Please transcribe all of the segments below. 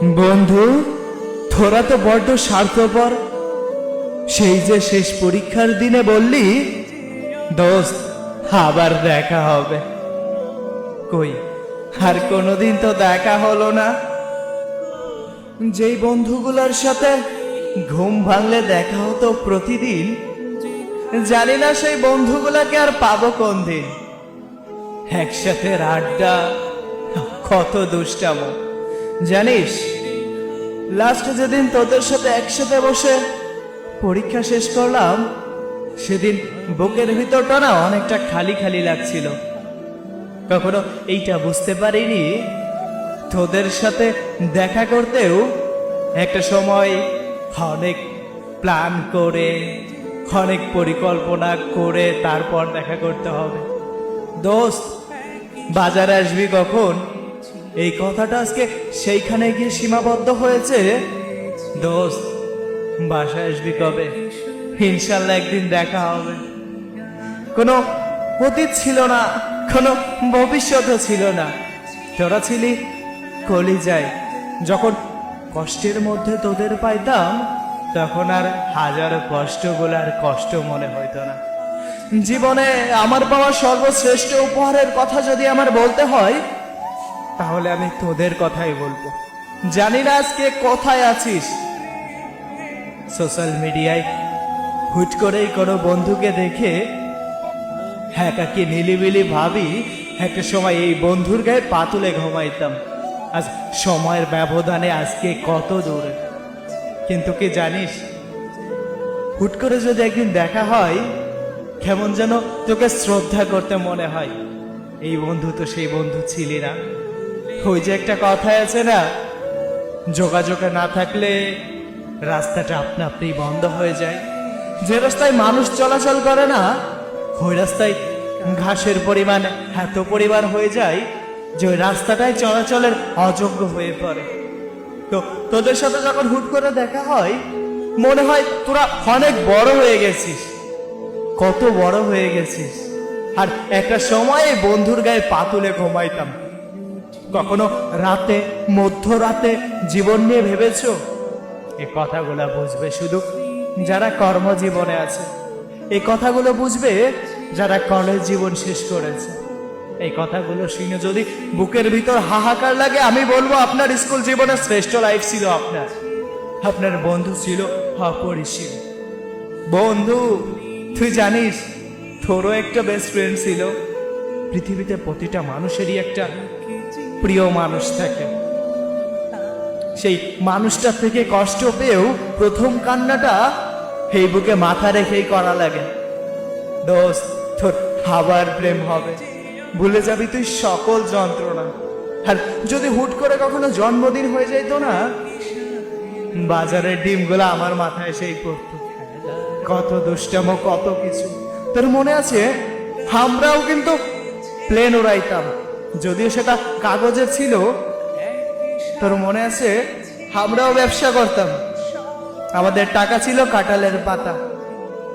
বন্ধু, তোরা তো বড্ড স্বার্থপর। সেই যে শেষ পরীক্ষার দিনে বললি, দোস্ত, আবার দেখা হবে। কই, আর কোনোদিন তো দেখা হলো না। যেই বন্ধুগুলোর সাথে ঘুম ভাঙলে দেখা হতো প্রতিদিন, জানি না সেই বন্ধুগুলাকে আর পাবো কোন দিন। একসাথে আড্ডা, কত দুষ্টামো। জানিস লাস্ট যেদিন তোদের সাথে একসাথে বসে পরীক্ষা শেষ করলাম, সেদিন বুকের ভিতরটা না অনেকটা খালি খালি লাগছিল। কখনো এইটা বুঝতে পারিনি, তোদের সাথে দেখা করতেও একটা সময় অনেক প্ল্যান করে, অনেক পরিকল্পনা করে তারপর দেখা করতে হবে। দোস্ত, বাজারে আসবি কখন? এই কথাটা আজকে সেইখানে গিয়ে সীমাবদ্ধ হয়েছে। দোস্ত, বাসায় আসবি কবে? ইনশাল্লাহ একদিন দেখা হবে। কোনো অতীত ছিল না, কোনো ভবিষ্যৎও ছিল না। তোরা ছিলি কলিজায়। যখন কষ্টের মধ্যে তোদের পাইতাম, তখন আর হাজার কষ্টগুলো আর কষ্ট মনে হইতো না। জীবনে আমার পাওয়া সর্বশ্রেষ্ঠ উপহারের কথা যদি আমার বলতে হয় তাহলে আমি তোদের কথাই বলব। জানি না আজকে কোথায় আছিস। সোশ্যাল মিডিয়ায় হুট করেই কোনো বন্ধুকে দেখে একাকি নিলিবিলি ভাবি একটা সময় এই বন্ধুর গায়ে পা তুলে ঘুমাইতাম। আজ সময়ের ব্যবধানে আজকে কত দূরে। কিন্তু কি জানিস, হুট করে যদি একদিন দেখা হয়, কেমন যেন তোকে শ্রদ্ধা করতে মনে হয়। এই বন্ধু তো সেই বন্ধু ছিলি না। ওই যে একটা কথা আছে না, যোগাযোগে না থাকলে রাস্তাটা আপনা আপনি বন্ধ হয়ে যায়। যে রাস্তায় মানুষ চলাচল করে না, ওই রাস্তায় ঘাসের পরিমাণ এত পরিমাণ হয়ে যায় যে ওই রাস্তাটাই চলাচলের অযোগ্য হয়ে পড়ে। তো তোদের সাথে যখন হুট করে দেখা হয়, মনে হয় তোরা অনেক বড় হয়ে গেছিস, কত বড় হয়ে গেছিস। আর একটা সময় বন্ধুর গায়ে পাতুলে ঘুমাইতাম। কখনো রাতে, মধ্যরাতে জীবন নিয়ে ভেবেছ? এই কথাগুলো বুঝবে শুধু যারা কর্মজীবনে আছে। এই কথাগুলো বুঝবে যারা কলেজ জীবন শেষ করেছে। এই কথাগুলো শুনে যদি বুকের ভিতর হাহাকার লাগে, আমি বলব আপনার স্কুল জীবনের শ্রেষ্ঠ লাইফ ছিল আপনার। আপনার বন্ধু ছিল অপরিসীম। বন্ধু, তুই জানিস, তোরও একটা বেস্ট ফ্রেন্ড ছিল। পৃথিবীতে প্রতিটা মানুষেরই একটা প্রিয় মানুষ থাকে। সেই মানুষটা থেকে কষ্ট পেয়েও প্রথম কান্নাটা এই বুকে মাথা রেখেই করা লাগে। দোস্ত, তোর আবার প্রেম হবে। ভুলে যাবি তুই সকল যন্ত্রণা। আর যদি হুট করে কখনো জন্মদিন হয়ে যাইতো না, বাজারের ডিমগুলো আমার মাথায় সেই পড়তো। কত দুষ্টাম, কত কিছু। তোর মনে আছে, আমরাও কিন্তু প্লেন উড়াইতাম যদিও সেটা কাগজের ছিল, তোর মনে আছে? আমরাও ব্যবসা করতাম। আমাদের টাকা ছিল কাঁঠালের পাতা।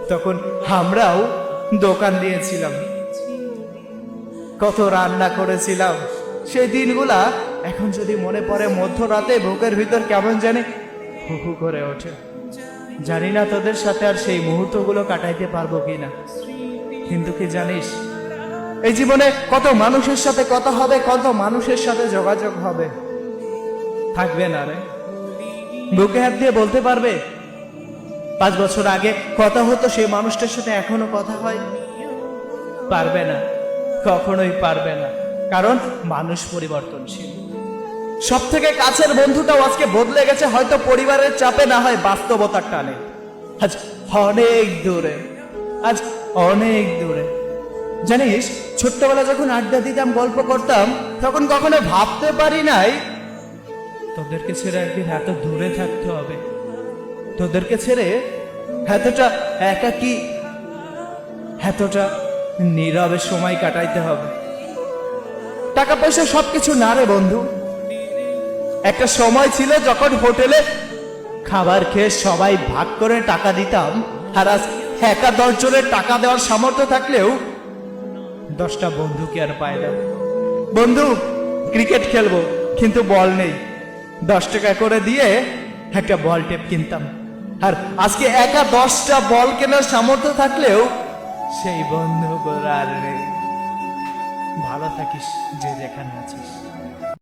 তখন আমরাও দোকান দিয়েছিলাম। কত রান্না করেছিলাম। সেই দিনগুলা এখন যদি মনে পড়ে, মধ্যরাতে বুকের ভিতর কেমন জানি হু করে ওঠে। জানি না তোদের সাথে আর সেই মুহূর্তগুলো কাটাইতে পারব কিনা। কিন্তু কি জানিস এই জীবনে কত মানুষের সাথে কথা হবে, কত মানুষের সাথে যোগাযোগ হবে? থাকবে না রে। বুকে হাত দিয়ে বলতে পারবে? পাঁচ বছর আগে কথা হতো, সেই মানুষটার সাথে এখনও কথা হয়? পারবে না। কখনোই পারবে না। কারণ মানুষ পরিবর্তনশীল। সব থেকে কাছের বন্ধুটাও আজকে বদলে গেছে, হয়তো পরিবারের চাপে না হয় বাস্তবতার টানে। আজ অনেক দূরে। আজ অনেক দূরে। জানিস ছোট্টবেলা যখন আড্ডা দিতাম গল্প করতাম তখন কখনো ভাবতে পারি নাই। তোদেরকে ছেড়ে একদিন এত দূরে থাকতে হবে। তোদেরকে ছেড়ে এতটা একাকি এতটা নীরবে সময় কাটাইতে হবে। টাকা পয়সা সবকিছু না রে বন্ধু। একটা সময় ছিল যখন হোটেলে খাবার খেয়ে সবাই ভাগ করে টাকা দিতাম আর আজ একা দশ জনের টাকা দেওয়ার সামর্থ্য থাকলেও দশটা বন্ধুকে আর পায় না। বন্ধু, ক্রিকেট খেলব, কিন্তু বল নেই। দশ টাকা করে দিয়ে একটা বল টেপ কিনতাম। আর আজকে একা দশটা বল কেনার সামর্থ্য থাকলেও সেই বন্ধু আর নেই। ভালো থাকিস যে যেখানে আছিস।